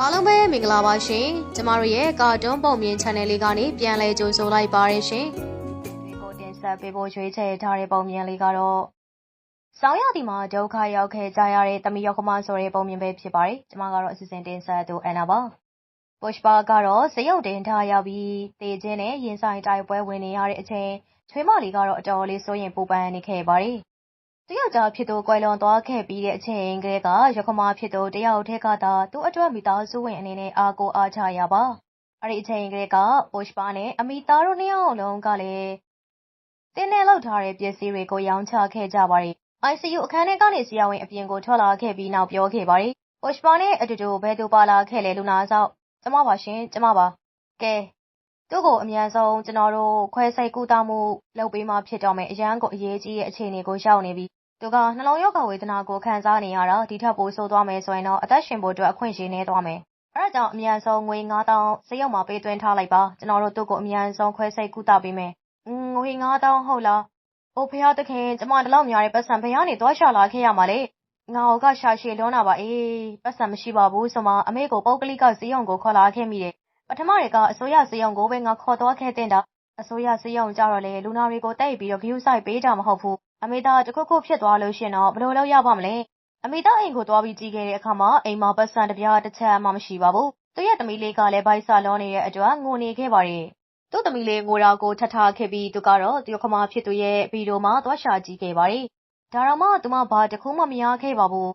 အားလုံးပဲမင်္ဂလာပါရှင်ကျမတို့ရဲ့ကာတွန်းပုံမြင် channel လေးကနေပြန်လည်ကြိုဆိုလိုက်ပါရရှင်ဒီကိုတင်ဆက်ပေးဖို့ရွေးချယ်ထားတဲ့ပုံမြင်လေးကတော့ဆောင်းရသည်မှာဒုက္ခရောက်ခဲ့ကြရတဲ့တမီရောက်ခမဆိုတဲ့ပုံမြင်ပဲဖြစ်ပါတယ်ကျမကတော့အစီအစဉ်တင်ဆက်သူအန်နာပါပုရှပါကတော့ဇယုတ်တင်ထားရောက်ပြီးတေခြင်းနဲ့ရင်ဆိုင်တိုက်ပွဲဝင်နေရတဲ့အချိန်ချွေးမလေးကတော့အတော်လေးစိုးရင်ပူပန်နေခဲ့ပါတယ် တယောက်ကြားဖြစ်သူ ကွယ်လွန်သွားခဲ့ပြီးတဲ့အချိန်ကလေးကရခမဖြစ်သူ တယောက်ထဲကသာ သူ့အတွက် မိသားစုဝင်အနေနဲ့ အားကိုအားချရပါ အဲ့ဒီအချိန်ကလေးကပိုရှပါနဲ့အမိသားတို့နှစ်ယောက်လုံးကလည်းတင်းနဲ့လောက်ထားတဲ့ ပစ္စည်းတွေကို ရောင်းချခဲ့ကြပါတယ် ICU အခန်းထဲကနေ ဆရာဝန်အပြင်ကို ထွက်လာခဲ့ပြီးနောက် ပြောခဲ့ပါတယ်ပိုရှပါနဲ့အတူတူ ဘယ်သူပါလာခဲ့လဲ လူနာဆောက်ကျမပါရှင် ကျမပါ ကဲ သူ့ကို အမြန်ဆုံး ကျွန်တော်တို့ ခွဲစိတ်ကူတာမှု လုပ်ပေးမှဖြစ်တော့မယ် အရန်ကို အရေးကြီးတဲ့ အခြေအနေကို ရောက်နေပြီ သူက နှလုံးရောဂါဝေဒနာကို ခံစားနေရတာ ဒီထက် ပိုဆိုးသွားမယ်ဆိုရင်တော့ အသက်ရှင်ဖို့အတွက် အခွင့်အရေး နည်းသွားမယ် အဲဒါကြောင့် အမြန်ဆုံး ငွေ9000စေရုံမှာ ပေးသွင်းထားလိုက်ပါ ကျွန်တော်တို့ သူ့ကို အမြန်ဆုံး ခွဲစိတ်ကူတာပေးမယ် ငွေ9000ဟုတ်လား အိုဖေဟာတခင် ကျမတလောက်များတဲ့ပတ်စံဖေဟာနေ သွားရှာလာခဲ့ရမှာလေငါဟောကရှာရှည်လွန်းတာပါ အေးပတ်စံမရှိပါဘူးဆိုမှ အမေကို ပုတ်ကလိကစေရုံကို ခေါ်လာခဲ့မိတယ် ပထမတွေက အစိုးရစေယုံကိုပဲ ငါခေါ်သွားခဲ့တဲ့တာ အစိုးရစေယုံကြတော့လေလူနာတွေကိုတိတ်ပြီးတော့ဂယုဆိုင်ပေးတာ မဟုတ်ဘူး အမေသားတခုခုဖြစ်သွားလို့ရှင်တော့ ဘယ်လိုလုပ်ရပါမလဲ အမေသားအိမ်ကို သွားပြီးကြည့်ခဲ့တဲ့အခါမှာ အိမ်မှာပတ်စံတပြားတစ်ချက်မှ မရှိပါဘူး သူ့ရဲ့သမီးလေးကလည်းဘိုက်ဆာလောနေတဲ့အတွက် ငိုနေခဲ့ပါတယ် သူ့သမီးလေး ငိုတာကိုထထခဲ့ပြီး သူကတော့ သူခမဖြစ်သူရဲ့ ဗီဒီယိုမှာ သွားရှာကြည့်ခဲ့ပါတယ် ဒါတော့မှ သူမ ဘာတခုမှ မရခဲ့ပါဘူး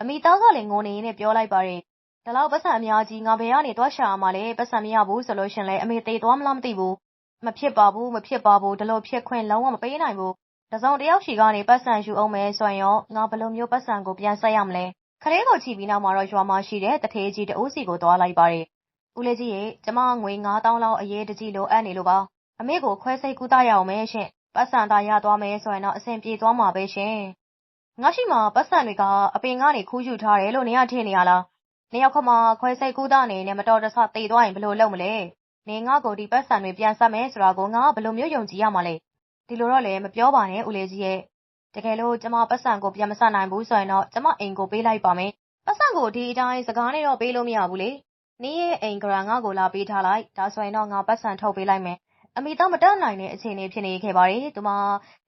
အမိသားကလည်း ငိုနေနဲ့ ပြောလိုက်ပါတယ် ဒါလောက်ပတ်စံအများကြီးငါဘယ်ကနေသွားရှာမှလဲပတ်စံမရဘူးဆိုလို့ရှင်လဲအမေသေးသွားမလားမသိဘူးမဖြစ်ပါဘူးမဖြစ်ပါဘူးဒီလိုဖြစ်ခွင့်လုံးဝမပေးနိုင်ဘူးတစုံတယောက်ရှိကနေပတ်စံယူအောင်မဲဆိုရင်ရောငါဘယ်လိုမျိုးပတ်စံကိုပြန်ဆက်ရမလဲခလေးကိုချီပြီးနောက်မှာတော့ရွာမှာရှိတဲ့တထေးကြီးတအိုးစီကိုသွားလိုက်ပါတယ်ဦးလေးကြီးရေကျမငွေ9000လောက်အရေးတကြီးလိုအပ်နေလို့ပါအမေကိုခွဲစိတ်ကူးသားရအောင်မဲရှင်ပတ်စံသားရသွားမယ်ဆိုရင်တော့အဆင်ပြေသွားမှာပဲရှင်ငါရှိမှာပတ်စံတွေကအပင်ကနေခူးယူထားတယ်လို့နေရထင်နေရလား နေရောက်ခမခွဲစိတ်ကူးသားနေနဲ့မတော်တဆတေသွားရင်ဘယ်လိုလုပ်မလဲနေငါကိုဒီပတ်စံတွေပြန်ဆက်မယ်ဆိုတာကိုငါဘယ်လိုမျိုးယုံကြည်ရမှာလဲဒီလိုတော့လည်းမပြောပါနဲ့ဦးလေးကြီးရဲ့တကယ်လို့ကျမပတ်စံကိုပြန်မဆက်နိုင်ဘူးဆိုရင်တော့ကျမအိမ်ကိုပေးလိုက်ပါမယ်ပတ်စံကိုဒီအတိုင်းစကားနဲ့တော့ပေးလို့မရဘူးလေနင်းရဲ့အိမ်ကရာငါကိုလာပေးထားလိုက်ဒါဆိုရင်တော့ငါပတ်စံထုတ်ပေးလိုက်မယ်အမိတော့မတက်နိုင်တဲ့အခြေအနေဖြစ်နေခဲ့ပါတယ်။သူမ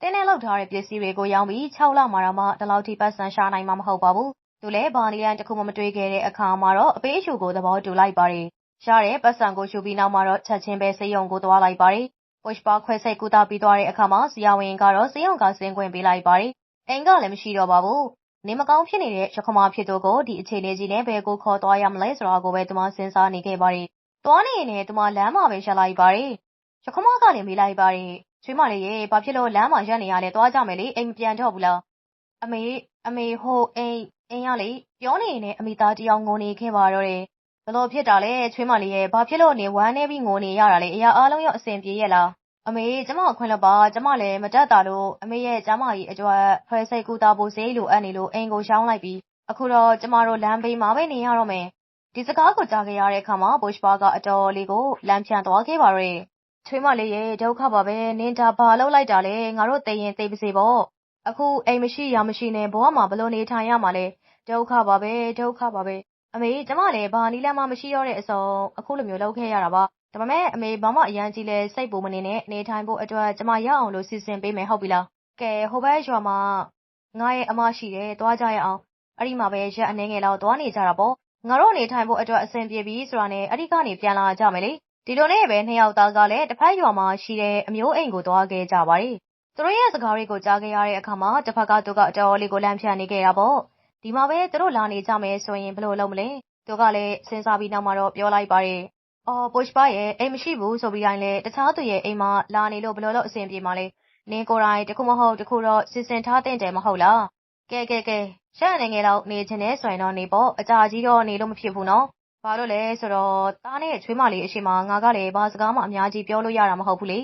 တင်းနဲ့လောက်ထားတဲ့ပစ္စည်းတွေကိုရောင်းပြီး6လမှတော့မှဒီလောက်ထိပတ်စံရှာနိုင်မှာမဟုတ်ပါဘူး။ သူလည်း ဘာနီလန်တစ်ခုမှ မတွေ့ခဲ့တဲ့အခါမှာတော့ အပေးအရှူကို သဘောတူလိုက်ပါတယ်။ရှားတဲ့ပတ်စံကိုရှူပြီးနောက်မှာတော့ ချက်ချင်းပဲစေယုံကိုသွားလိုက်ပါတယ်။ push bar ခွဲစိတ်ကူတာပြီးသွားတဲ့အခါမှာ ဆရာဝန်ကတော့စေယုံကဆင်းခွင့်ပေးလိုက်ပါတယ်။အိမ်ကလည်း မရှိတော့ပါဘူး။နေမကောင်းဖြစ်နေတဲ့ရခမဖြစ်သူကို ဒီအခြေအနေကြီးနဲ့ ဘယ်ကိုခေါ်သွားရမလဲဆိုတာကိုပဲ သူမစဉ်းစားနေခဲ့ပါတယ်။သွားနေရင်သူမ လမ်းမှာပဲရပ်လိုက်ပါတယ်။ရခမကလည်း မေးလိုက်ပါတယ်။ချွေးမလေးရေ ဘာဖြစ်လို့ လမ်းမှာရပ်နေရလဲ သွားကြမယ်လေ အိမ်မပြန်တော့ဘူးလား။အမေအမေဟို အိမ် အိမ်ကလေပြောနေရင်အမိသားတယောက်ငိုနေခဲ့ပါတော့တယ်ဘလို့ဖြစ်တာလဲချွေးမလေးရဲ့ဘာဖြစ်လို့နေဝမ်းနေပြီးငိုနေရတာလဲအရာအားလုံးရောအဆင်ပြေရဲ့လားအမေကျမခွင့်လို့ပါကျမလည်းမတက်တာလို့အမေရဲ့ကျမကြီးအကျွတ်ဖွဲစိတ်ကူတာဖို့စေးလိုအပ်နေလို့အိမ်ကိုရှောင်းလိုက်ပြီးအခုတော့ကျမတို့လမ်းဘေးမှာပဲနေရတော့မယ်ဒီစကားကိုကြားခဲ့ရတဲ့အခါမှာဘုရှပါကအတော်လေးကိုလမ်းဖြန့်သွားခဲ့ပါရဲ့ချွေးမလေးရဲ့ဒုက္ခပါပဲနင်ဒါဘာလောက်လိုက်တာလဲငါတို့သိရင်သိပါစေပေါ့အခုအိမ်မရှိရမရှိနဲ့ဘဝမှာဘလို့နေထိုင်ရမှာလဲ ဒုက္ခပါပဲဒုက္ခပါပဲအမေကျမလည်းဘာနီလမ်းမှမရှိတော့တဲ့အစုံအခုလိုမျိုးလုပ်ခဲ့ရတာပါဒါပေမဲ့အမေဘာမှအရန်ကြီးလဲစိတ်ပူမနေနဲ့နေထိုင်ဖို့အတွက်ကျမရအောင်လို့စီစဉ်ပေးမယ်ဟုတ်ပြီလားကဲဟိုဘက်ရွာမှာငါရဲ့အမရှိတယ်သွားကြရအောင်အဲ့ဒီမှာပဲရက်အနေငယ်လောက်သွားနေကြတာပေါ့ငါတို့နေထိုင်ဖို့အတွက်အဆင်ပြေပြီဆိုတာနဲ့အဲ့ဒီကနေပြန်လာကြမယ်လေဒီလိုနဲ့ပဲနှစ်ယောက်သားကလည်းတစ်ဖက်ရွာမှာရှိတဲ့အမျိုးအိမ်ကိုသွားခဲ့ကြပါတယ်သူတို့ရဲ့စကားတွေကိုကြားခဲ့ရတဲ့အခါမှာတစ်ဖက်ကသူကအတော်လေးကိုလမ်းဖြတ်နေခဲ့တာပေါ့ ဒီမှာပဲသူတို့လာနေကြမယ်ဆိုရင်ဘယ်လိုလုပ်မလဲသူကလည်းစဉ်းစားပြီးနောက်မှာတော့ပြောလိုက်ပါတယ်အော်ပုရှပါရဲ့အိမ်မရှိဘူးဆိုပြီးတိုင်းလဲတခြားသူရဲ့အိမ်မှာလာနေလို့ဘယ်လိုလုပ်အဆင်ပြေမှာလဲနင်းကိုယ်တိုင်တခုမဟုတ်တခုတော့စစ်စင်ထားတဲ့တယ်မဟုတ်လားကဲကဲကဲရှက်နေငယ်တော့နေခြင်းနဲ့ဆိုရင်တော့နေပေါ့အကြာကြီးတော့နေလို့မဖြစ်ဘူးနော်ဘာလို့လဲဆိုတော့တားနဲ့ချွေးမလေးအရှိမငါကလည်းဘာစကားမှအများကြီးပြောလို့ရတာမဟုတ်ဘူးလေ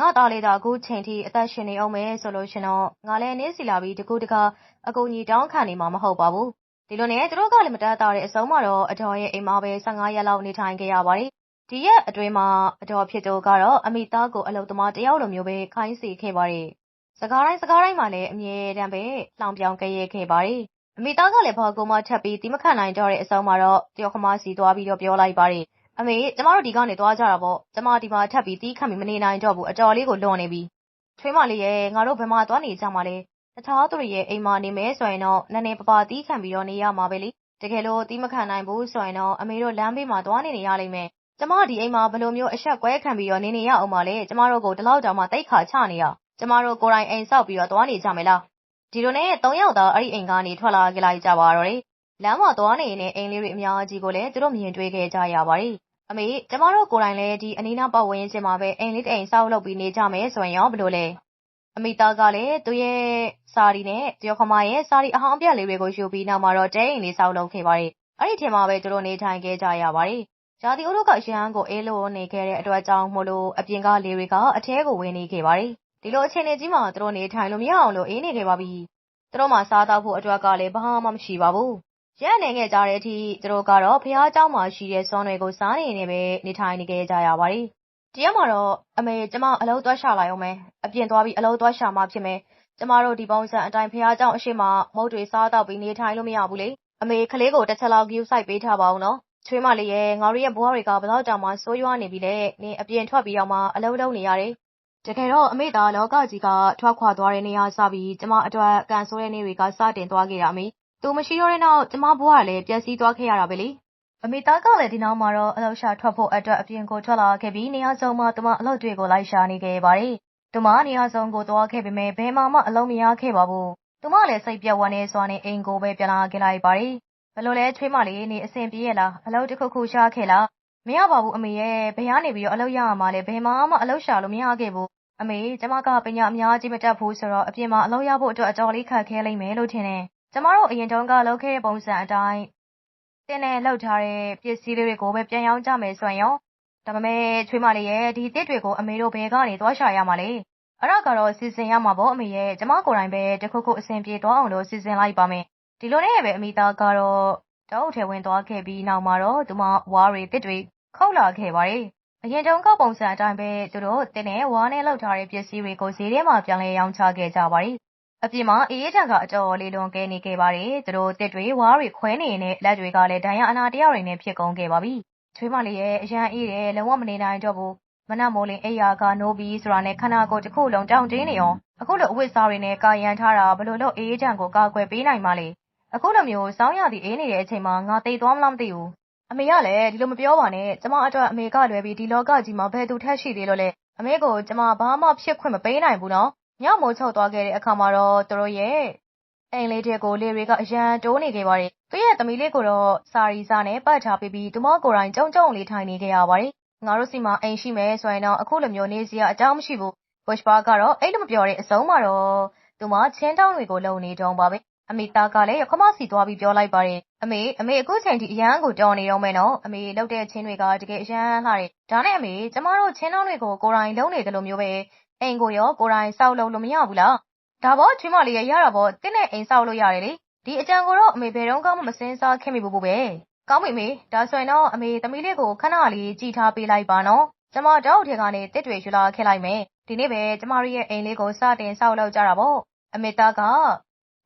ငါသားလေးသာအခုချိန်ထိ အသက်ရှင်နေအောင်မယ်ဆိုလို့ရှင်တော့ ငါလည်းနင်းစီလာပြီး တကူတကာအကူကြီးတောင်းခံနေမှာ မဟုတ်ပါဘူး ဒီလိုနဲ့ သူတို့ကလည်း မတတ်တာတဲ့အဆုံးမှာတော့အတော်ရဲ့အိမ်မှာပဲ15ရက်လောက် နေထိုင်ခဲ့ရပါတယ် ဒီရက်အတွင်းမှာအတော်ဖြစ်သူကတော့ အမိသားကို အလုပ်သမားတယောက်လိုမျိုးပဲ ခိုင်းစီခဲ့ပါတယ် စကားတိုင်း စကားတိုင်းမှာလည်း အမြဲတမ်းပဲလောင်ပြောင်ကြရဲခဲ့ပါတယ် အမိသားကလည်း ဘာကိုမှ ထပ်ပြီးတိမခံနိုင်တော့တဲ့အဆုံးမှာတော့ တယောက်ခမစီသွားပြီးတော့ပြောလိုက်ပါတယ်။ အမေကျမတို့ဒီကနေသွားကြတာပေါ့။ကျမဒီမှာထပ်ပြီးတီးခံပြီးမနေနိုင်တော့ဘူးအတော်လေးကိုလွန်နေပြီ။ချွေးမလေးရဲ့ငါတို့ဘယ်မှာသွားနေကြမှာလဲ။တခြားသူတွေရဲ့အိမ်မှာနေမယ်ဆိုရင်တော့နည်းနည်းပပတီးခံပြီးတော့နေရမှာပဲလေ။တကယ်လို့တီးမခံနိုင်ဘူးဆိုရင်တော့အမေတို့လမ်းဘေးမှာသွားနေနေရလိမ့်မယ်။ကျမဒီအိမ်မှာဘယ်လိုမျိုးအဆက်ကွဲခံပြီးတော့နေနေရအောင်မလဲ။ကျမတို့ကိုဒီလောက်တောင်မှတိတ်ခါချနေရ။ကျမတို့ကိုယ်တိုင်အိမ်ဆောက်ပြီးတော့သွားနေကြမယ်လား။ဒီလိုနဲ့၃ယောက်သားအဲ့ဒီအိမ်ကနေထွက်လာခဲ့လိုက်ကြပါတော့တယ်။လမ်းမှာသွားနေနေတဲ့အိမ်လေးတွေအများကြီးကိုလည်းသူတို့မြင်တွေ့ခဲ့ကြရပါတယ်။ အမေကျမတို့ကိုယ်တိုင်လည်း ဒီအနီးနားပတ်ဝန်းကျင်မှာပဲ အိမ်လေးတစ်အိမ်ဆောက်လုပ်ပြီးနေကြမယ်ဆိုရင်ရော ဘယ်လိုလဲ။အမိသားကလည်း သူ့ရဲ့စာရီနဲ့တယောက်ခမရဲ့ စာရီအဟောင်းပြက်လေးတွေကို ယူပြီး နောက်မှာတော့ တဲအိမ်လေးဆောက်လုပ်ခဲ့ပါတယ်။အဲ့ဒီထင်မှာပဲ သူတို့နေထိုင်ခဲ့ကြရပါတယ်။ဂျာတီအိုတို့ကရဟန်းကို အေးလို့နေခဲ့တဲ့အတွက်ကြောင့်မို့လို့ အပြင်ကလေတွေက အထဲကို ဝင်နေခဲ့ပါတယ်။ဒီလိုအခြေအနေကြီးမှာ သူတို့နေထိုင်လို့မရအောင်လို့ အေးနေခဲ့ပါပြီ။သူတို့မှစားတော့ဖို့အတွက်ကလည်း ဘာမှမရှိပါဘူး။ ရက်အနည်းငယ်ကြာတဲ့အထိ သူတို့ကတော့ ဘုရားကျောင်းမှာရှိတဲ့ ဆွမ်းတွေကို စားနပ်ရိက္ခာနဲ့ပဲ နေထိုင်နေခဲ့ကြရပါတယ်။ဒီရက်မှာတော့“အမေ ကျမ အလုပ်သွားရှာလာဦးမယ်။အပြင်သွားပြီး အလုပ်သွားရှာမှဖြစ်မယ်။ကျမတို့ ဒီပုံစံအတိုင်း ဘုရားကျောင်းအရှေ့မှာ မုန့်တွေစားသောက်ပြီး နေထိုင်လို့ မရဘူးလေ။အမေ ကလေးကို တစ်ချက်လောက် ဂရုစိုက်ပေးထားပါဦးနော်။ချွေးမလေးရယ်၊ငါတို့ရဲ့ဘဝတွေက ဘယ်လောက်တောင်မှ ဆိုးရွားနေပြီလဲ။နင် အပြင်ထွက်ပြီးတောင်မှ အလုပ်လုပ်နေရတယ်။တကယ်တော့ အမေ့သား လောကကြီးက ထွက်ခွာသွားတဲ့နေ့ကစပြီး ကျမအတွက် ကံဆိုးတဲ့နေ့တွေက စတင်သွားခဲ့တာ အမေ သူမရှိတော့တဲ့နောက် ကျမဘွားကလည်း ပျက်စီးသွားခဲ့ရတာပဲလေ။အမေသားကလည်း ဒီနောက်မှာတော့ အလုပ်ရှာထွက်ဖို့အတွက် အပြင်ကိုထွက်လာခဲ့ပြီး နေရာစုံမှာ သူမအလုပ်တွေကို လိုက်ရှာနေခဲ့ပါတယ်။သူမ နေရာစုံကိုသွားခဲ့ပေမဲ့ဘယ်မှမှ အလုပ်မရခဲ့ပါဘူး။သူမလည်း စိတ်ပြတ်ဝမ်းနေစွာနဲ့ အိမ်ကိုပဲ ပြန်လာခဲ့လိုက်ပါတယ်။ဘယ်လိုလဲ ချွေးမလေး နေအဆင်ပြေရဲ့လား အလုပ်တစ်ခုခုရှာခဲ့လား မရပါဘူးအမေရဲ့ ဘယ်ကနေပြီးတော့ အလုပ်ရရမှာလဲ ဘယ်မှမှ အလုပ်ရှာလို့မရခဲ့ဘူး အမေ ကျမက ပညာအများကြီးမတတ်ဘူးဆိုတော့ အပြင်မှာအလုပ်ရဖို့အတွက် အတော်လေးခက်ခဲလိမ့်မယ်လို့ ထင်တယ် ကျမတို့အရင်တုန်းကလုပ်ခဲ့တဲ့ပုံစံအတိုင်းတင်းနဲ့လှုပ်ထားတဲ့ပစ္စည်းလေးတွေကိုပဲပြန်ရောင်းကြမယ်ဆိုရင်ရောဒါပေမဲ့ချွေးမလေးရဲ့ဒီတစ်တွေကိုအမေတို့ဘယ်ကနေသွားရှာရမှာလဲအဲ့ဒါကတော့စီစဉ်ရမှာပေါ့အမေရဲ့ကျမကိုယ်တိုင်ပဲတခုခုအဆင်ပြေသွားအောင်လို့စီစဉ်လိုက်ပါမယ်ဒီလိုနဲ့ပဲအမိသားကတော့တောအုပ်ထဲဝင်သွားခဲ့ပြီးနောက်မှာတော့သူမဝါးတွေတစ်တွေခုတ်လာခဲ့ပါတယ်အရင်တုန်းကပုံစံအတိုင်းပဲသူတို့တင်းနဲ့ဝါးနဲ့လှုပ်ထားတဲ့ပစ္စည်းတွေကိုဈေးထဲမှာပြန်လဲရောင်းချခဲ့ကြပါတယ် အပြင်မှာအေးအေးထန်က အတော်လေး လွန်ကဲနေခဲ့ပါတယ် သူတို့တစ်တွေ ဝါးတွေ ခွဲနေနေလက်တွေကလည်း ဒဏ်ရာအနာတရားတွေနဲ့ ဖြစ်ကုန်ခဲ့ပါပြီ ချွေးမလေးရဲ့ အရန်အေးတယ် လုံးဝမနေနိုင်တော့ဘူး မနမိုးလင်း အိယာက နိုးပြီးဆိုတာနဲ့ ခန္ဓာကိုယ်တစ်ခုလုံး တောင့်တင်းနေအောင်အခုလို အဝတ်စားတွေနဲ့ ကာယံထားတာဘလို့လို့အေးအေးထန်ကို ကာကွယ်ပေးနိုင်မှလဲ အခုလိုမျိုးစောင်းရသည့်အေးနေတဲ့အချိန်မှာ ငါတိတ်သွားမလား မသိဘူး အမေကလည်း ဒီလိုမပြောပါနဲ့ ကျမအတွက် အမေကလွယ်ပြီး ဒီလောကကြီးမှာ ဘယ်သူထက်ရှိသေးလို့လဲ အမေကို ကျမ ဘာမှဖြစ်ခွင့် မပေးနိုင်ဘူးနော် ညမိုးချုပ်သွားခဲ့တဲ့အခါမှာတော့ သူတို့ရဲ့အိမ်လေးတွေကိုလေတွေက အရန်တိုးနေခဲ့ပါတယ် သူရဲ့သမီးလေးကိုတော့ စာရီစာနဲ့ ပတ်ထားပြီးပြီး သူမကိုယ်တိုင်ကြုံကြုံလေး ထိုင်နေခဲ့ရပါတယ် ငါတို့စီမှာ အိမ်ရှိမယ်ဆိုရင်တော့အခုလိုမျိုး နေစရာအကြောင်းမရှိဘူးဘုရှ်ပါကတော့ အဲ့လိုမပြောတဲ့အဆုံးမှာတော့ သူမ ချင်းတောင်းတွေကို လုံနေတုံးပါပဲ အမေသားကလည်းရခမစီသွားပြီး ပြောလိုက်ပါတယ် အမေ အမေ အခုချိန်ထိ အရန်ကို တော်နေတော့မယ်နော် အမေလှုပ်တဲ့ချင်းတွေက တကယ်အရန်လှတယ် ဒါနဲ့အမေ ကျမတို့ ချင်းတောင်းတွေကို ကိုယ်တိုင်လုံးနေတယ်လို့မျိုးပဲ အိမ်ကိုရော ကိုယ်တိုင်စောက်လို့လို့ မရဘူးလား ဒါပေါ့ချွေးမလေးရရတာပေါ့တင်းနဲ့အိမ်စောက်လို့ရတယ်လေ ဒီအကြံကိုတော့ အမေ ဘယ်တော့မှ မစင်းစားခင်မိဘူးပဲ ကောင်းပြီမေ ဒါဆိုရင်တော့ အမေ သမီးလေးကို ခဏလေး ကြည်ထားပေးလိုက်ပါနော် ကျမ တောက်ထဲကနေတစ်တွေယူလာခဲ့လိုက်မယ် ဒီနေ့ပဲ ကျမတို့ရဲ့အိမ်လေးကို စတင်ဆောက်လုပ်ကြတာပေါ့ အမေသားက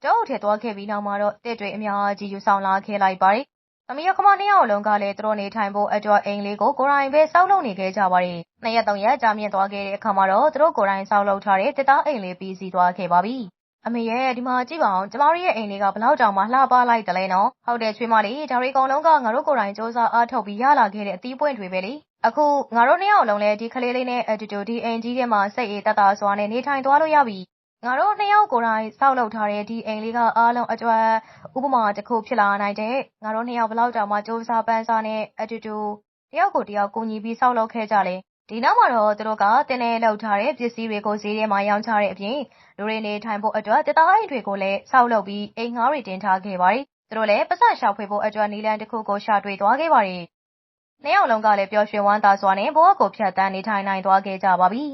တောထဲသွားခဲ့ပြီးနောက်မှာတော့တစ်တွေအများကြီး ယူဆောင်လာခဲ့လိုက်ပါတယ် သမီးရခမ နှစ်ယောက်လုံးကလည်း သူတို့နေထိုင်ဖို့အတွက်အိမ်လေးကို ကိုယ်တိုင်ပဲစောက်လုပ်နေခဲ့ကြပါတယ်။နှစ်ရက် သုံးရက် ကြာမြင့်သွားခဲ့တဲ့အခါမှာတော့ သူတို့ကိုယ်တိုင်စောက်လုပ်ထားတဲ့တစ်သားအိမ်လေး ပြီးစီးသွားခဲ့ပါပြီ။အမေရဲ့ ဒီမှာကြည့်ပါအောင်ကျမတို့ရဲ့ အိမ်လေးကဘလောက်တောင်မှ လှပလိုက်တယ်လဲနော်။ဟုတ်တယ်ချွေးမလေး ဒါတွေအကုန်လုံးက ငါတို့ကိုယ်တိုင်စ조사အားထုတ်ပြီး ရလာခဲ့တဲ့ အသီးပွင့်တွေပဲလေ။အခု ငါတို့နှစ်ယောက်လုံးလည်း ဒီကလေးလေးနဲ့အတူတူ ဒီအိမ်ကြီးထဲမှာ စိတ်အေးတသာစွာနဲ့ နေထိုင်သွားလို့ရပြီ ငါတို့နှစ်ယောက်ကိုယ်တိုင်စောက်လုပ်ထားတဲ့ ဒီအိမ်လေးက အားလုံးအတွက် ဥပမာတစ်ခု ဖြစ်လာနိုင်တဲ့ငါတို့နှစ်ယောက်ဘလောက်တောင်မှစူးစမ်းပန်းစားနဲ့ အတူတူ တယောက်ကိုတယောက် ကူညီပြီးစောက်လုပ်ခဲ့ကြလေဒီနောက်မှာတော့ သူတို့ကတင်းနေလောက်ထားတဲ့ ပစ္စည်းတွေကို ဈေးထဲမှာ ရောင်းချတဲ့အပြင် လူတွေနေထိုင်ဖို့အတွက်တသားအိမ်တွေကိုလည်းစောက်လုပ်ပြီး အိမ်ငါးတွေ တင်ထားခဲ့ပါတယ် သူတို့လည်းပတ်စရှာဖွေဖို့အတွက်နီလန်တစ်ခုကို ရှာတွေ့သွားခဲ့ပါတယ် နှစ်ယောက်လုံးကလည်း ပျော်ရွှင်ဝမ်းသာစွာနဲ့ ဘဝကို ဖြတ်တန်းနေထိုင်နိုင်သွားခဲ့ကြပါပြီ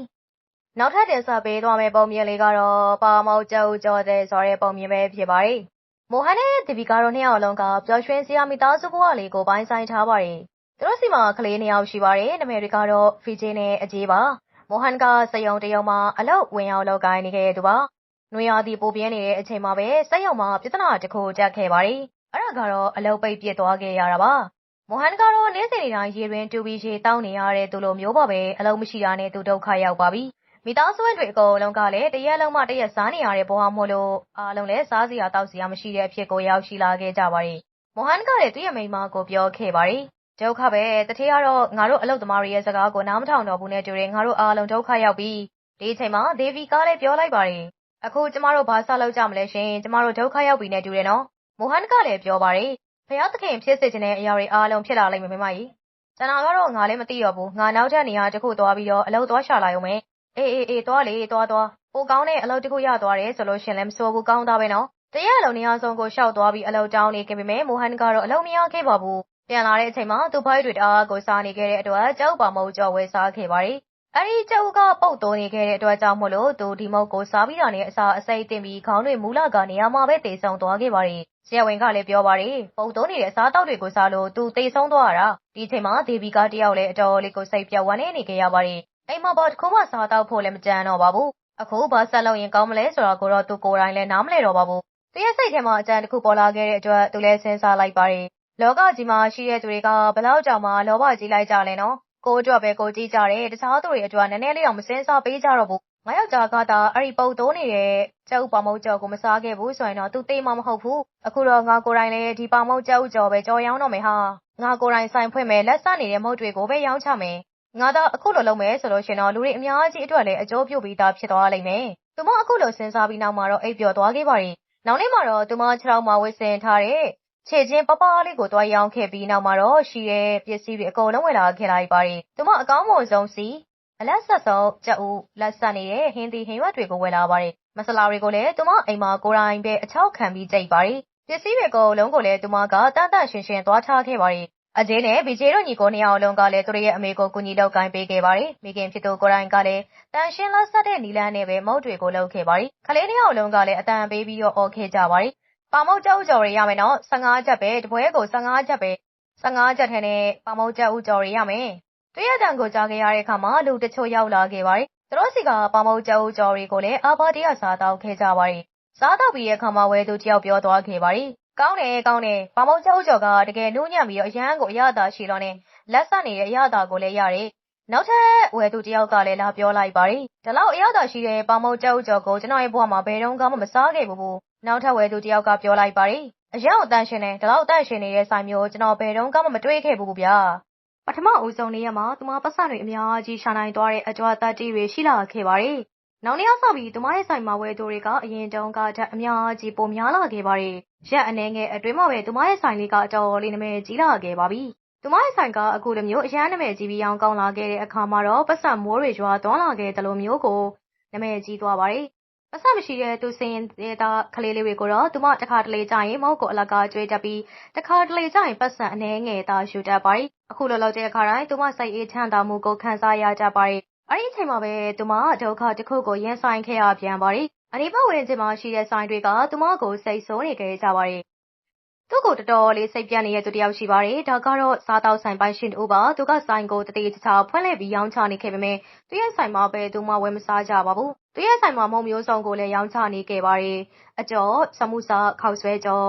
နောက်ထပ်တင်ဆက်ပေးသွားမယ့်ပုံမြင်လေးကတော့ပါမောက်ကျော်ကျော်တဲ့ဆိုတဲ့ပုံမြင်ပဲဖြစ်ပါတယ်။မိုဟန်နဲ့ဒီဗီကတော့နှစ်ယောက်လုံးကပျော်ရွှင်စရာမိသားစုဘဝလေးကိုပိုင်းဆိုင်ထားပါတယ်။သူတို့စီမှာကလေးနှစ်ယောက်ရှိပါတယ်။နာမည်တွေကတော့ဖီဂျီနဲ့အကြီးပါ။မိုဟန်ကစယုံတယုံမှာအလုတ်ဝင်ရောက်လောက်ကိုင်းနေခဲ့သူပါနွေရာသီပိုပြင်းနေတဲ့အချိန်မှာပဲစက်ရုံမှာပြဿနာတစ်ခုတက်ခဲ့ပါတယ်။အဲ့ဒါကတော့အလုပ်ပိတ်ပြစ်သွားခဲ့ရတာပါ။မိုဟန်ကတော့နေ့စဉ်နေ့တိုင်းရေတွင်တူပြီးရေတောင်းနေရတဲ့သူလိုမျိုးပါပဲအလုပ်မရှိတာနဲ့သူဒုက္ခရောက်ပါပြီ။ မိသားစုဝင်တွေအကုန်လုံးကလည်း တရက်လုံးမှ တရက်စားနေရတဲ့ ဘဝမို့လို့ အားလုံးလည်း စားစရာတောက်စရာမရှိတဲ့အဖြစ်ကို ရောက်ရှိလာခဲ့ကြပါတယ်။မိုဟန်ကလည်း သူ့ရဲ့မိန်းမကို ပြောခဲ့ပါတယ်။ဒုက္ခပဲတထေးကတော့ ငါတို့အလုပ်သမားတွေရဲ့စကားကို နားမထောင်တော့ဘူးနဲ့တူတယ် ငါတို့အားလုံး ဒုက္ခရောက်ပြီ ဒီအချိန်မှာ ဒေဗီကလည်း ပြောလိုက်ပါတယ် အခု ကျမတို့ ဘာဆက်လုပ်ကြမလဲရှင် ကျမတို့ ဒုက္ခရောက်ပြီနဲ့တူတယ်နော်မိုဟန်ကလည်း ပြောပါတယ်ဖယားသခင်ဖြစ်စေချင်တဲ့အရာတွေအားလုံး ဖြစ်လာလိမ့်မယ်မမကြီးကျွန်တော်ကတော့ ငါလည်း မသိတော့ဘူး ငါ နောက်ထပ်နေရာတစ်ခုသွားပြီးတော့ အလုပ်သွားရှာလာရုံပဲ အေးအေးအေးသွားလေသွားသွားပိုကောင်းတဲ့အလုပ်တစ်ခုရသွားတယ်ဆိုလို့ရှင်လည်းမစိုးဘူးကောင်းသားပဲနော်တရက်လုံးနေရာဆုံးကိုရှောက်သွားပြီးအလုပ်တောင်းနေခင်ပေမဲ့မိုဟန်ကတော့အလုပ်မရခဲ့ပါဘူးပြန်လာတဲ့အချိန်မှာသူ့ဖိုက်တွေတအားကိုစားနေခဲ့တဲ့အတွက်ကြောက်ပါမဟုတ်ကြော်ဝဲစားခဲ့ပါတယ်အဲ့ဒီကြောက်ကပုတ်တိုးနေခဲ့တဲ့အတွက်ကြောင့်မို့လို့သူဒီမုတ်ကိုစားပြီးတာနဲ့အစာအစိတ်တင်ပြီးခေါင်းတွေမူလာကနေရာမှာပဲတေဆုံးသွားခဲ့ပါတယ်။ဆရာဝန်ကလည်းပြောပါတယ်ပုတ်တိုးနေတဲ့အစားတောက်တွေကိုစားလို့သူတေဆုံးသွားတာဒီချိန်မှာဒေဗီကတယောက်လည်းအတော်လေးကိုစိတ်ပြောင်းဝမ်းနေနေခဲ့ရပါတယ်။ အိမ်မှာဘာတစ်ခုမှ စားတောက်ဖို့လည်း မကြမ်းတော့ပါဘူး။အခု ဘာဆက်လုပ်ရင်ကောင်းမလဲဆိုတော့ကိုတော့ သူကိုယ်တိုင်လည်း နားမလည်တော့ပါဘူး။သူရဲ့စိတ်ထဲမှာ အကြံတစ်ခုပေါ်လာခဲ့တဲ့အတွက် သူလည်း စဉ်းစားလိုက်ပါတယ်။လောကကြီးမှာရှိတဲ့သူတွေကဘလောက်ကြောင်မှ လောဘကြီးလိုက်ကြလဲနော် ကိုအတွက်ပဲ ကိုကြည့်ကြတယ် တခြားသူတွေအတွက် နည်းနည်းလေးတော့မစင်စားပေးကြတော့ဘူး ငါယောက်ျားကသာ အဲ့ဒီ ပုတ်တိုးနေတဲ့ ကြောက်ပါမုတ်ကြော်ကို မစားခဲ့ဘူးဆိုရင်တော့ သူတေးမှမဟုတ်ဘူး အခုတော့ ငါကိုယ်တိုင်လည်း ဒီပါမုတ်ကြောက်ကြော်ပဲကြော်ရောင်းတော့မယ်ဟာ ငါကိုယ်တိုင် ဆိုင်ဖွင့်မယ်လက်စနေတဲ့ မုတ်တွေကိုပဲ ရောင်းချမယ် ငါတော့အခုလိုလုပ်မယ်ဆိုလို့ရှင်တော့လူတွေအများကြီးအတွက်လည်းအကျိုးပြုပြီးသားဖြစ်သွားလိမ့်မယ်သူမအခုလိုစဉ်းစားပြီးနောက်မှာတော့အိပ်ပျော်သွားခဲ့ပါရီနောက်နေ့မှာတော့သူမခြေထောက်မှာဝစ်စင်ထားတဲ့ခြေချင်းပပလေးကိုတွားရောင်းခဲ့ပြီးနောက်မှာတော့ရှိတဲ့ပစ္စည်းတွေအကုန်လုံးဝင်လာခဲ့လိုက်ပါတယ်။သူမအကောင်းမွန်ဆုံးစီအလက်ဆက်ဆုံးကြက်ဦးလက်ဆက်နေတဲ့ဟင်းသီးဟင်းရွက်တွေကိုဝယ်လာပါတယ်။မဆလာတွေကိုလည်းသူမအိမ်မှာကိုရိုင်းပဲအချောက်ခံပြီးကြိတ်ပါတယ်။ပစ္စည်းတွေအကုန်လုံးကိုလည်းသူမကတန်တန်ရှင်းရှင်းသွားချခဲ့ပါတယ်။ အကျေးနဲ့ ဗီဂျေတို့ ညီကိုနှစ်ယောက်လုံးကလည်း သူတို့ရဲ့အမေကို ကူညီလောက်ကိုင်းပေးခဲ့ပါတယ်။မိခင်ဖြစ်သူကိုရိုင်းကလည်းတန်ရှင်းလက်ဆက်တဲ့နီလန်းနဲ့ပဲ မုတ်တွေကိုလှုပ်ခဲ့ပါတယ်။ခလေးနှစ်ယောက်လုံးကလည်းအတန်ပေးပြီးတော့ အော်ခဲ့ကြပါတယ် ပါမုတ်ကြောက်ကြော်ရရမယ်နော်15ချက်ပဲတပွဲကို15ချက်ပဲ15ချက်ထဲနဲ့ ပါမုတ်ကြောက်ကြော်ရရမယ်တွေ့ရတန်ကို ကြားခဲ့ရတဲ့အခါမှာ လူတချို့ ရောက်လာခဲ့ပါတယ် သူတို့စီက ပါမုတ်ကြောက်ကြော်တွေကိုလည်း အာဘာတရားစားတော့ခဲ့ကြပါတယ် စားတော့ပြီးတဲ့အခါမှာဝဲသူတယောက် ပြောသွားခဲ့ပါတယ် ကောင်းတယ်ကောင်းတယ်ပါမုတ်ကြောက်ကြော်ကတကယ်နူးညံ့ပြီးတော့အရန်ကိုအရသာရှိတော့နဲ့လက်ဆက်နေတဲ့အရသာကိုလည်းရတယ်နောက်ထပ်ဝယ်သူတယောက်ကလည်းလာပြောလိုက်ပါတယ်။ဒါလောက်အရသာရှိတဲ့ပေါမောက်ကြောက်ကြော်ကိုကျွန်တော်ရဲ့ဘဝမှာဘယ်တော့မှမစားခဲ့ဘူး။နောက်ထပ်ဝယ်သူတယောက်ကပြောလိုက်ပါတယ်။အရင်အတန်ရှင်နဲ့ဒါလောက်အတန်ရှင်နေတဲ့ဆိုင်မျိုးကျွန်တော်ဘယ်တော့မှမတွေ့ခဲ့ဘူးဗျာ။ပထမဦးဆုံးနေ့ရက်မှာသူမပတ်စံတွေအများကြီးရှာနိုင်သွားတဲ့အကြွားတတိတွေရှိလာခဲ့ပါတယ်။ နောက်နေ့ရောက်စပြီး သူမရဲ့ဆိုင်မှာ ဝယ်သူတွေက အရင်တုန်းကထက် အများကြီး ပိုများလာခဲ့ပါတယ်။ရက်အနေငယ်အတွင်းမှာပဲ သူမရဲ့ဆိုင်လေးက အတော်လေးနမဲကြီးလာခဲ့ပါပြီ သူမရဲ့ဆိုင်က အခုလိုမျိုး အရန်နာမည်ကြီးပြီးအောင်ကောင်းလာခဲ့တဲ့အခါမှာတော့ပတ်စံမိုးတွေ ရွာသွန်းလာခဲ့တယ်လို့မျိုးကို နာမည်ကြီးသွားပါတယ်။ပတ်စံမရှိတဲ့ သူစင်တဲ့တာကလေးလေးတွေကိုတော့ သူမတစ်ခါတလေကြာရင်မောက်ကို အလကားကျွေးတတ်ပြီးတစ်ခါတလေကြာရင်ပတ်စံအနှဲငယ်တာယူတတ်ပါတယ်။အခုလိုလောက်တဲ့အခါတိုင်း သူမ စိတ်အေးချမ်းသာမှုကို ခံစားရကြပါတယ်။ အဲ့ဒီအချိန်မှာပဲ သူမ ဒုက္ခတစ်ခုကို ရင်ဆိုင်ခဲ့ရပြန်ပါတယ်။အနိဘဝင်ချင်းမှာရှိတဲ့ ဆိုင်တွေက သူမကို စိတ်ဆိုးနေကြကြပါတယ် သူ့ကို တော်တော်လေး စိတ်ပြတ်နေတဲ့သူတယောက်ရှိပါတယ်။ဒါကတော့ စားတောက်ဆိုင်ပိုင်ရှင်တူပါ။သူက ဆိုင်ကိုတတိချာ ဖွင့်လှစ်ပြီး ရောင်းချနေခဲ့ပေမဲ့သူရဲ့ဆိုင်မှာပဲသူမှ ဝယ်မစားကြပါဘူး။သူရဲ့ဆိုင်မှာ မုံမျိုးစုံကိုလည်း ရောင်းချနေခဲ့ပါတယ်။အကျော် ဆမှုစာ ခောက်ဆွဲကြော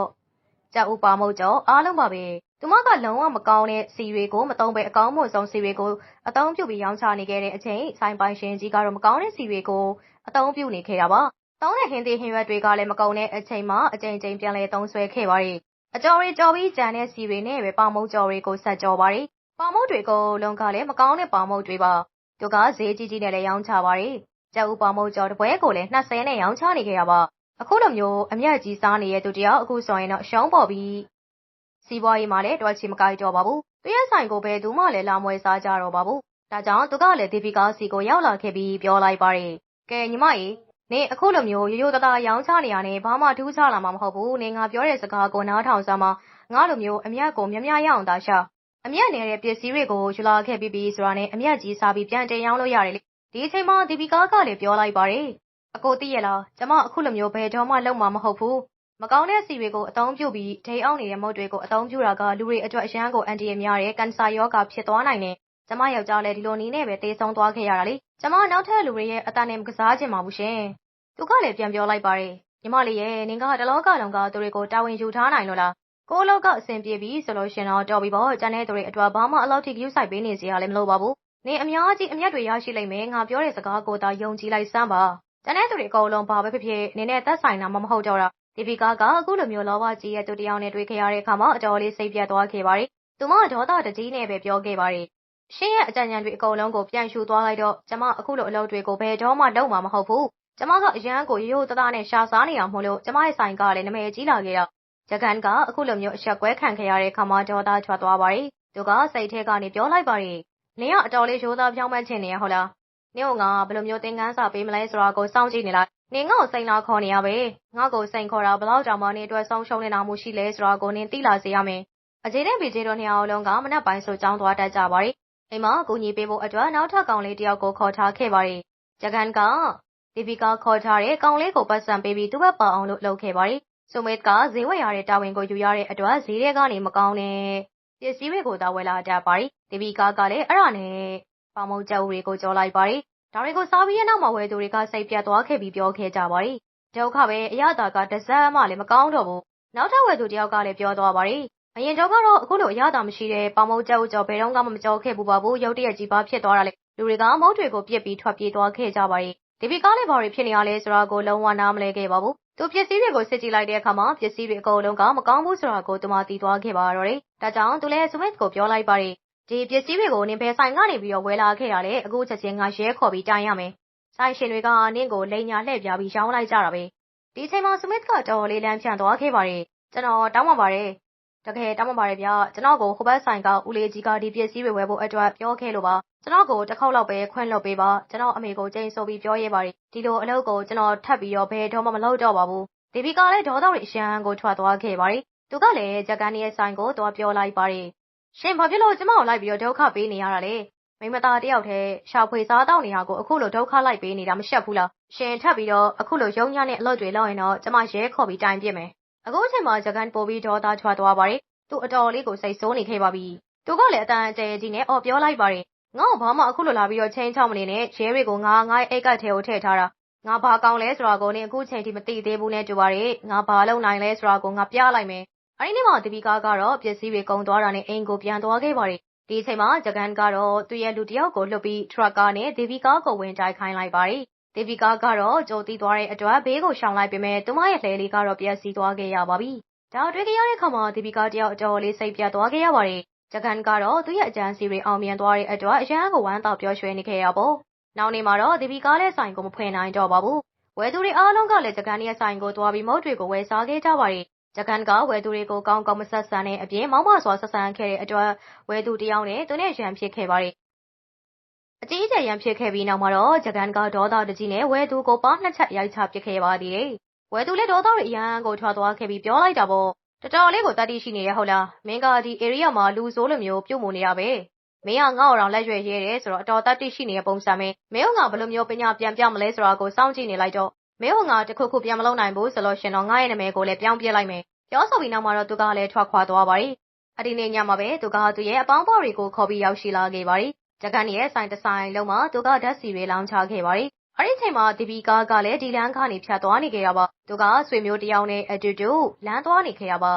ကြက်ဥပါမုတ်ကြောအားလုံးပါပဲ။သူမကလုံးဝမကောင်းတဲ့စီတွေကိုမတုံးပဲအကောင်းမွန်ဆုံးစီတွေကိုအသုံးပြုပြီးရောင်းချနေခဲ့တဲ့အချိန်ဆိုင်ပိုင်ရှင်ကြီးကတော့မကောင်းတဲ့စီတွေကိုအသုံးပြုနေခဲ့တာပါ။တောင်းတဲ့ဟင်းသေးဟင်းရွက်တွေကလည်းမကုန်တဲ့အချိန်မှာအကြိမ်ကြိမ်ပြန်လဲသုံးဆွဲခဲ့ပါတယ်အကျော်တွေကြော်ပြီးကြံတဲ့စီတွေနဲ့ပဲပေါမုတ်ကြော်တွေကိုဆက်ကြော်ပါတယ်။ပေါမုတ်တွေကိုလုံးကလည်းမကောင်းတဲ့ပေါမုတ်တွေပါ။သူကဈေးကြီးကြီးနဲ့လည်းရောင်းချပါတယ်။ကြောက်ဦးပေါမုတ်ကြော်တစ်ပွဲကိုလည်း20နဲ့ရောင်းချနေခဲ့ရပါ။ အခုလိုမျိုး အမျက်ကြီးစားနေတဲ့သူတယောက် အခုဆိုရင်တော့ရှုံးပေါ်ပြီးစီးပွားရေးမှာလည်း တွက်ချီမကိုက်တော့ပါဘူး။သူရဲ့ဆိုင်ကိုပဲသူမှလည်း လာမွေစားကြတော့ပါဘူး။ဒါကြောင့် သူကလည်းဒီပီကာစီကို ရောက်လာခဲ့ပြီး ပြောလိုက်ပါတယ်။ကဲ ညီမကြီးနင် အခုလိုမျိုး ရိုးရိုးသားသားရောင်းချနေရနဲ့ ဘာမှထူးခြားလာမှာ မဟုတ်ဘူး နင် ငါပြောတဲ့စကားကို နားထောင်စမ်းမငါလိုမျိုး အမျက်ကိုမြမရအောင်သာရှာ အမျက်နေတဲ့ ပစ္စည်းတွေကို ယူလာခဲ့ပြီးပြီးဆိုတာနဲ့ အမျက်ကြီးစားပြီး ပြန်တင်ရောင်းလို့ရတယ်လေ ဒီအချိန်မှာဒီပီကားကလည်း ပြောလိုက်ပါတယ် အကိုသိရလားကျမအခုလိုမျိုးဘယ်တော့မှလုပ်မှာမဟုတ်ဘူးမကောင်းတဲ့စီတွေကိုအသုံးပြုပြီးဒိတ်အောင်နေတဲ့မုတ်တွေကိုအသုံးပြုတာကလူတွေအတွက်အရန်ကိုအန်တီရများတဲ့ကန်ဆာယောဂါဖြစ်သွားနိုင်တယ်ကျမယောက်ျားလည်းဒီလိုနည်းနဲ့ပဲတေးဆုံးသွားခဲ့ရတာလေကျမနောက်ထပ်လူတွေရဲ့အတန်နဲ့မကစားချင်ပါဘူးရှင်သူကလည်းပြန်ပြောလိုက်ပါတယ်ညီမလေးရဲ့နင်ကတလောကလုံးကသူတွေကိုတာဝန်ယူထားနိုင်လို့လားကိုအလောက်ကအဆင်ပြေပြီဆိုလို့ရှင်တော့တော်ပြီပေါ့ကျန်တဲ့သူတွေအတွက်ဘာမှအလောက်ထိကြည့်ဆိုင်ပေးနေစရာလည်းမလိုပါဘူးနင်အများကြီးအမျက်တွေရရှိလိမ့်မယ်ငါပြောတဲ့စကားကိုသာယုံကြည်လိုက်စမ်းပါ ကျန်တဲ့သူတွေအကုန်လုံးဘာပဲဖြစ်ဖြစ်နင်နဲ့သက်ဆိုင်တာမှမဟုတ်တော့တာဒီပီကာကအခုလိုမျိုးလောဘကြီးရဲ့သူတယောက်နဲ့တွေ့ခဲ့ရတဲ့အခါမှာအတော်လေးစိတ်ပြတ်သွားခဲ့ပါတယ်သူမဒေါသတကြီးနဲ့ပဲပြောခဲ့ပါတယ်ရှင်းရဲ့အကြံဉာဏ်တွေအကုန်လုံးကိုပြန်ရှူသွားလိုက်တော့ကျမအခုလိုအလုပ်တွေကိုဘယ်တော့မှလုပ်မှာမဟုတ်ဘူးကျမကအရန်ကိုရိုးသားသားနဲ့ရှာစားနေအောင်မို့လို့ကျမရဲ့ဆိုင်ကလည်းနမဲကြီးလာခဲ့တော့ဂျကန်ကအခုလိုမျိုးအဆက်ကွဲခံခဲ့ရတဲ့အခါမှာဒေါသချွတ်သွားပါတယ်သူကစိတ်ထဲကနေပြောလိုက်ပါတယ်နင်ကအတော်လေးရိုးသားပြောင်းမှန်းချင်နေရဟုတ်လား နင်ကငါဘယ်လိုမျိုးသင်ခန်းစာပေးမလဲဆိုတာကိုစောင့်ကြည့်နေလိုက်နင်ငါ့ကိုစိန်လာခေါ်နေရပဲငါ့ကိုစိန်ခေါ်တာဘလောက်ကြောင်မှနင်အတွက်ဆုံးရှုံးနေတာမှုရှိလဲဆိုတာကိုနင်သိလာစေရမယ်အကျေနဲ့ဗီဂျီတို့နှစ်ယောက်လုံးကမနက်ပိုင်းဆိုကြောင်းသွားတတ်ကြပါတယ်အိမ်မှာအကူညီပေးဖို့အတွက်နောက်ထပ်ကောင်လေးတယောက်ကိုခေါ်ထားခဲ့ပါတယ်ဂျကန်ကဒီဗီကခေါ်ထားတဲ့ကောင်လေးကိုပတ်စံပေးပြီးသူ့ဘက်ပါအောင်လို့လုပ်ခဲ့ပါတယ်ဆိုမစ်ကဈေးဝယ်ရတဲ့တာဝန်ကိုယူရတဲ့အတွက်ဈေးထဲကနေမကောင်းတဲ့ပစ္စည်းတွေကိုသာဝယ်လာတတ်ပါတယ်ဒီဗီကကလည်းအဲ့ဒါနဲ့ ပေါမုံကြောက်တွေကို ကြောလိုက်ပါတယ် ဒါတွေကိုစားပြီးရနောက်မှာ ဝယ်သူတွေက စိတ်ပြတ်သွားခဲ့ပြီး ပြောခဲ့ကြပါတယ်ဒုက္ခပဲ အရသာက တစ်စက်မှလည်း မကောင်းတော့ဘူး နောက်ထပ်ဝယ်သူတယောက်ကလည်း ပြောသွားပါတယ် အရင်တော့ကတော့ အခုလို အရသာမရှိတဲ့ ပေါမုံကြောက်ကြောဘယ်တော့မှ မကြောခဲ့ဘူးပါဘူး ရုတ်တရက်ကြီးပါဖြစ်သွားတာလေလူတွေက မုတ်တွေကိုပြစ်ပြီး ထွက်ပြေးသွားခဲ့ကြပါတယ် ဒီဗီကလည်း ဘာတွေဖြစ်နေရလဲဆိုတာကို လုံးဝနားမလဲခဲ့ပါဘူး သူပစ္စည်းတွေကို စစ်ကြည့်လိုက်တဲ့အခါမှာ ပစ္စည်းတွေအကုန်လုံးက မကောင်းဘူးဆိုတာကို သူမသိသွားခဲ့ပါတော့တယ်။ဒါကြောင့် သူလည်းစမစ်ကိုပြောလိုက်ပါတယ်။ ဒီပစ္စည်းတွေကိုနင်ဘယ်ဆိုင်ကနေပြီးတော့ဝယ်လာခဲ့တာလဲအခုချက်ချင်းကရဲခေါ်ပြီးတိုင်ရမယ်။ဆိုင်ရှင်တွေကနင့်ကိုလိန်ညာလှည့်ပြပြီးရောင်းလိုက်ကြတာပဲ။ဒီချိန်မှာစမစ်ကတော်လေးလမ်းဖြန့်သွားခဲ့ပါတယ်။ကျွန်တော်တောင်းပန်ပါတယ်။တကယ်တောင်းပန်ပါတယ်ဗျ။ကျွန်တော်ကိုဟိုဘက်ဆိုင်ကဦးလေးကြီးကဒီပစ္စည်းတွေဝယ်ဖို့အတွက်ပြောခဲ့လို့ပါ။ကျွန်တော်ကိုတစ်ခေါက်လောက်ပဲခွင့်လွှတ်ပေးပါ။ကျွန်တော်အမေကိုကြိမ်ဆိုပြီးပြောရဲပါတယ်။ဒီလိုအလုပ်ကိုကျွန်တော်ထပ်ပြီးတော့ဘယ်တော့မှမလုပ်တော့ပါဘူးဒေဗီကလည်းဒေါသတွေအရှမ်းကိုထွက်သွားခဲ့ပါတယ်။သူကလည်းဂျကန်ရဲ့ဆိုင်ကိုသွားပြောလိုက်ပါတယ်။ ရှင်ဘာဖြစ်လို့ကျမကိုလိုက်ပြီးတော့ဒုက္ခပေးနေရတာလဲ။မိမသားတယောက်တည်းရှာဖွေစားတောက်နေတာကိုအခုလိုဒုက္ခလိုက်ပေးနေတာမရှက်ဘူးလား။ရှင်ထပ်ပြီးတော့အခုလိုရုံညံ့တဲ့အလုပ်တွေလုပ်ရင်တော့ကျမရဲခေါ်ပြီးတိုင်ပြစ်မယ်။အခုအချိန်မှာဂျကန်ပိုပြီးဒေါသထွက်သွားပါတယ်။သူအတော်လေးကိုစိတ်ဆိုးနေခဲ့ပါပြီ။သူကလည်းအတန်အကျယ်ကြီးနဲ့အော်ပြောလိုက်ပါတယ်။ငါ့ကိုဘာမှအခုလိုလာပြီးတော့ချင်းချောင်းမနေနဲ့ရဲတွေကိုငါငါ့အိတ်ကတ်ထဲကိုထည့်ထားတာငါဘာကောင်းလဲဆိုတာကိုနင်အခုချိန်ထိမသိသေးဘူးနဲ့ကြပါရဲ့ငါဘာလုပ်နိုင်လဲဆိုတာကိုငါပြလိုက်မယ် အဲ့ဒီနေ့မှာတပီကားကတော့ ပစ္စည်းတွေကုန်သွားတာနဲ့ အိမ်ကိုပြန်သွားခဲ့ပါတယ် ဒီအချိန်မှာ ဂျကန်ကတော့ သူ့ရဲ့လူတယောက်ကိုလွှတ်ပြီး ထရက်ကာနဲ့ဒေဗီကာကို ဝင်တိုက်ခိုင်းလိုက်ပါတယ်ဒေဗီကာကတော့ ကြိုတီးသွားတဲ့အတွက် ဘေးကိုရှောင်လိုက်ပေမဲ့သူမရဲ့လှဲလေးကတော့ပြက်စီးသွားခဲ့ရပါပြီ ဒါတွေ့ကြရတဲ့ခါမှာဒေဗီကာတယောက် အတော်လေး စိတ်ပြတ်သွားခဲ့ရပါတယ် ဂျကန်ကတော့ သူ့ရဲ့အကြံစီတွေ အောင်မြင်သွားတဲ့အတွက် အရန်ကို ဝမ်းသာပျော်ရွှင်နေခဲ့ရပေါ့ နောက်နေ့မှာတော့ ဒီဘီကားလည်း ဆိုင်ကို မဖွင့်နိုင်တော့ပါဘူး။ဝယ်သူတွေအားလုံးကလည်း ဂျကန်ရဲ့ဆိုင်ကိုသွားပြီး မုတ်တွေကို ဝယ်စားခဲ့ကြပါတယ်။ ဂျကန်က ဝယ်သူတွေကို ကောင်းကောင်းမဆက်ဆံတဲ့အပြင် မောင်းမစွာ ဆက်ဆံခဲ့တဲ့အတွက် ဝယ်သူတယောက်နဲ့ သူနဲ့ ရန်ဖြစ်ခဲ့ပါတယ်။အကြီးအကျယ် ရန်ဖြစ်ခဲ့ပြီးနောက်မှာတော့ဂျကန်က ဒေါသတကြီးနဲ့ ဝယ်သူကို ပါနှစ်ချက် ရိုက်ချပစ်ခဲ့ပါသေးတယ်။ဝယ်သူလည်း ဒေါသတွေ အရန်ကို ထွက်သွားခဲ့ပြီး ပြောလိုက်တာပေါ့။တော်တော်လေးကိုတတိရှိနေရဟုတ်လား။မင်းက ဒီ area မှာ လူဆိုးလိုမျိုး ပြုတ်မှုနေရပဲ။မင်းက ငါ့ကိုတော့လက်ရွယ်ရဲတယ်ဆိုတော့ အတော်တတ်တိရှိနေတဲ့ ပုံစံပဲ မင်းကငါဘယ်လိုမျိုး ပညာပြန်ပြမလဲဆိုတာကို စောင့်ကြည့်နေလိုက်တော့ မင်းကငါတခုခုပြန်မလုပ်နိုင်ဘူးဆိုလို့ရှင်တော့ငါ့ရဲ့နာမည်ကိုလည်းပြောင်းပြလိုက်မယ်ပြောဆိုပြီးနောက်မှာတော့သူကလည်းထွက်ခွာသွားပါတယ်အဒီနေ့ညမှာပဲသူကသူ့ရဲ့အပေါင်းဖော်တွေကိုခေါ်ပြီးရောက်ရှိလာခဲ့ပါတယ်ဂျကန်ရဲ့ဆိုင်တဆိုင်လုံးမှာသူကဓာတ်စီတွေလောင်းချခဲ့ပါတယ်အဲ့ဒီချိန်မှာဒီဘီကာကလည်းဒီလမ်းကနေဖြတ်သွားနေခဲ့ရပါသူကဆွေမျိုးတယောက်နဲ့အတူတူလမ်းသွားနေခဲ့ရပါ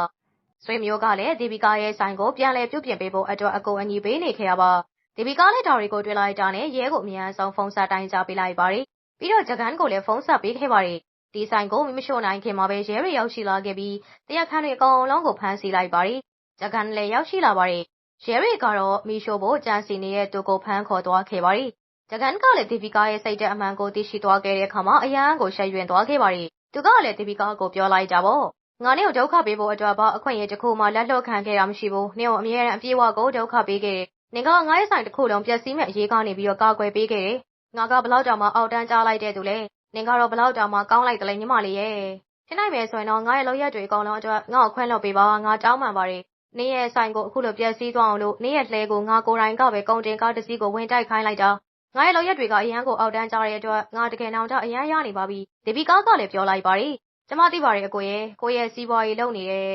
ဆွေမျိုးကလည်းဒေဗီကာရဲ့ဆိုင်ကိုပြန်လည်ပြုပြင်ပေးဖို့အတွက်အကူအညီပေးနေခဲ့ရပါဒေဗီကာလည်းဒါတွေကိုတွေ့လိုက်တာနဲ့ရဲကိုအမြန်ဆုံးဖုန်းဆက်တိုင်းကြားပေးလိုက်ပါတယ် ပြီးတော့ဂျကန်ကိုလည်းဖုန်းဆက်ပေးခဲ့ပါတယ်ဒီဆိုင်ကိုမိမရှို့နိုင်ခင်မှာပဲရဲတွေရောက်ရှိလာခဲ့ပြီးတရားခံတွေအကုန်လုံးကိုဖမ်းဆီးလိုက်ပါတယ်ဂျကန်လည်းရောက်ရှိလာပါတယ်ရဲတွေကတော့မိရှို့ဖို့ကြံစီနေတဲ့သူကိုဖမ်းခေါ်သွားခဲ့ပါတယ်ဂျကန်ကလည်းဒေဗီကာရဲ့စိတ်တဲ့အမှန်ကိုသိရှိသွားခဲ့တဲ့အခါမှာအရန်ကိုရှက်ရွံ့သွားခဲ့ပါတယ်သူကလည်းဒေဗီကာကိုပြောလိုက်ကြပါငါနဲ့ကိုဒုက္ခပေးဖို့အတွက်ဘာအခွင့်အရေးတစ်ခုမှလက်လွတ်ခံခဲ့တာမရှိဘူး။နင့်ကိုအမြဲတမ်းအပြေးဝကိုဒုက္ခပေးခဲ့တယ်။နင်ကငါရဲ့ဆိုင်တစ်ခုလုံးပျက်စီးမဲ့အရေးကနေပြီးတော့ကာကွယ်ပေးခဲ့တယ်။ ငါကဘလောက်တောင်မှအောက်တန်းကြားလိုက်တဲ့သူလဲ။နင်ကတော့ဘလောက်တောင်မှကောင်းလိုက်တယ်လေညီမလေးရဲ့။ဖြစ်နိုင်မယ်ဆိုရင်တော့ငါရဲ့လောက်ရက်တွေအကုန်လုံးအတွက်ငါ့ကိုခွင့်လွှတ်ပေးပါငါတောင်းပန်ပါတယ်။နင်ရဲ့ဆိုင်ကိုအခုလိုပျက်စီးသွားအောင်လို့နင်ရဲ့လှဲကိုငါကိုယ်တိုင်ကပဲကုန်တင်ကားတစ်စီးကိုဝင်တိုက်ခိုင်းလိုက်တာ။ငါရဲ့လောက်ရက်တွေကအရန်ကိုအောက်တန်းကြားတဲ့အတွက်ငါတကယ်နောင်တအရန်ရနေပါပြီ။ဒေဗီကားကလည်းပြောလိုက်ပါတယ်ကျမသိပါတယ်အကိုရဲ့ကိုရဲ့စီးပွားရေးလုပ်နေတဲ့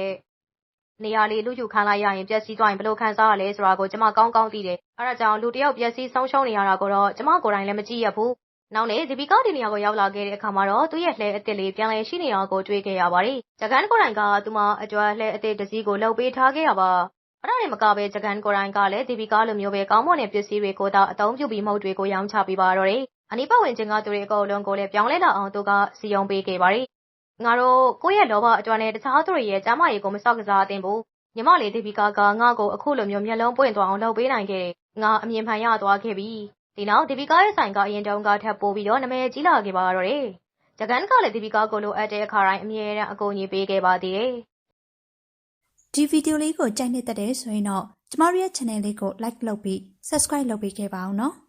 နေရာလေးလူယူခံလိုက်ရရင် ပျက်စီးသွားရင် ဘယ်လိုခံစားရလဲဆိုတာကို ကျမ ကောင်းကောင်းသိတယ်။အဲဒါကြောင့် လူတယောက် ပျက်စီးဆုံးရှုံးနေရတာကိုတော့ ကျမကိုယ်တိုင်လည်း မကြည့်ရဘူး နောက်နေ့ ဒီပီကာ ဒီနေရာကို ရောက်လာခဲ့တဲ့အခါမှာတော့ သူ့ရဲ့လှဲအစ်စ်လေး ပြန်လဲရှိနေတာကို တွေ့ခဲ့ရပါတယ်။ဂျကန်ကိုယ်တိုင်က သူမအကျွမ်းလှဲအစ်စ်တစ်စီးကိုလှုပ်ပေးထားခဲ့ရပါ။အဲ့ဒါနဲ့မကပဲဂျကန်ကိုယ်တိုင်ကလည်း ဒီပီကာလိုမျိုးပဲ ကောင်းမွန်တဲ့ပစ္စည်းတွေကိုသာ အသုံးပြုပြီးမဟုတ်တွေကို ရောင်းချပေးပါတော့တယ်။အနီးပတ်ဝန်းကျင်က သူတွေအကုန်လုံးကိုလည်း ပြောင်းလဲလာအောင် သူကစီယုံပေးခဲ့ပါတယ်။ ငါတို့ ကိုယ့်ရဲ့လောဘအကျွမ်းနဲ့တခြားသူတွေရဲ့ကျမ်းမာရေးကိုမစောင့်ကစားသင့်ဘူး။ညီမလေးဒီပီကာကငါ့ကိုအခုလိုမျိုးမျက်လုံးပွင့်သွားအောင်လုပ်ပေးနိုင်ခဲ့တယ်။ငါအမြင်မှန်ရသွားခဲ့ပြီ။ဒီနောက်ဒီပီကာရဲ့ဆိုင်ကအရင်တုန်းကထပ်ပိုးပြီးတော့နာမည်ကြီးလာခဲ့ပါတော့တယ်။ဂျကန်ကလည်းဒီပီကာကိုလိုအပ်တဲ့အခါတိုင်းအမြဲတမ်းအကူအညီပေးခဲ့ပါသေးတယ်။ဒီဗီဒီယိုလေးကိုကြိုက်နှစ်သက်တယ်ဆိုရင်တော့ကျမတို့ရဲ့ channel လေးကို like လုပ်ပြီး subscribe လုပ်ပေးခဲ့ပါအောင်နော်။